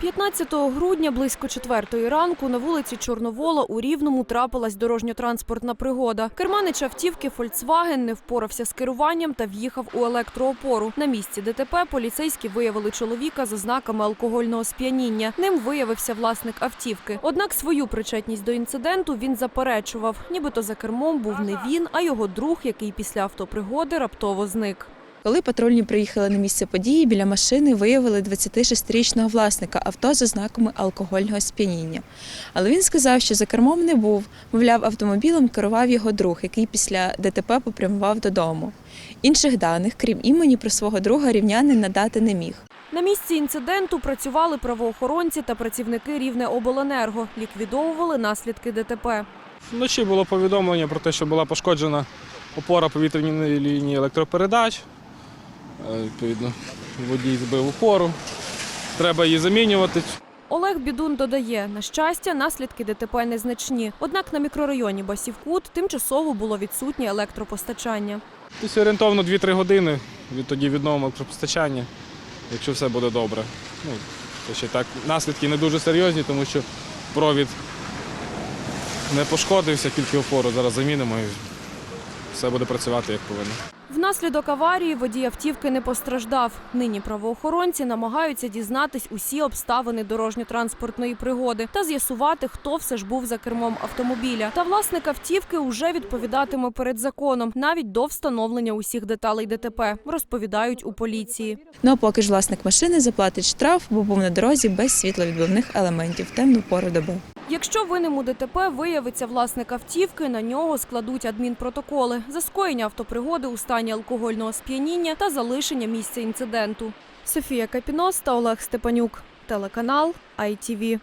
15 грудня близько четвертої ранку на вулиці Чорновола у Рівному трапилась дорожньо-транспортна пригода. Керманич автівки «Фольксваген» не впорався з керуванням та в'їхав у електроопору. На місці ДТП поліцейські виявили чоловіка з ознаками алкогольного сп'яніння. Ним виявився власник автівки. Однак свою причетність до інциденту він заперечував. Нібито за кермом був не він, а його друг, який після автопригоди раптово зник. Коли патрульні приїхали на місце події, біля машини виявили 26-річного власника авто з ознаками алкогольного сп'яніння. Але він сказав, що за кермом не був. Мовляв, автомобілем керував його друг, який після ДТП попрямував додому. Інших даних, крім імені про свого друга, рівнянин надати не міг. На місці інциденту працювали правоохоронці та працівники Рівне обленерго, ліквідовували наслідки ДТП. Вночі було повідомлення про те, що була пошкоджена опора повітряної лінії електропередач. Відповідно, водій збив опору. Треба її замінювати. Олег Бідун додає, на щастя, наслідки ДТП незначні. Однак на мікрорайоні Басівкут тимчасово було відсутнє електропостачання. Десь орієнтовно 2-3 години від тоді відновимо електропостачання, якщо все буде добре. Ну, то ще так, наслідки не дуже серйозні, тому що провід не пошкодився, тільки опору зараз замінимо і все буде працювати як повинно. Внаслідок аварії водій автівки не постраждав. Нині правоохоронці намагаються дізнатись усі обставини дорожньо-транспортної пригоди та з'ясувати, хто все ж був за кермом автомобіля. Та власник автівки уже відповідатиме перед законом, навіть до встановлення усіх деталей ДТП, розповідають у поліції. Ну а поки ж власник машини заплатить штраф, бо був на дорозі без світловідбивних елементів в темну пору доби. Якщо винним у ДТП виявиться власник автівки, на нього складуть адмінпротоколи за скоєння автопригоди у стані алкогольного сп'яніння та залишення місця інциденту. Софія Капінос та Олег Степанюк, телеканал ITV.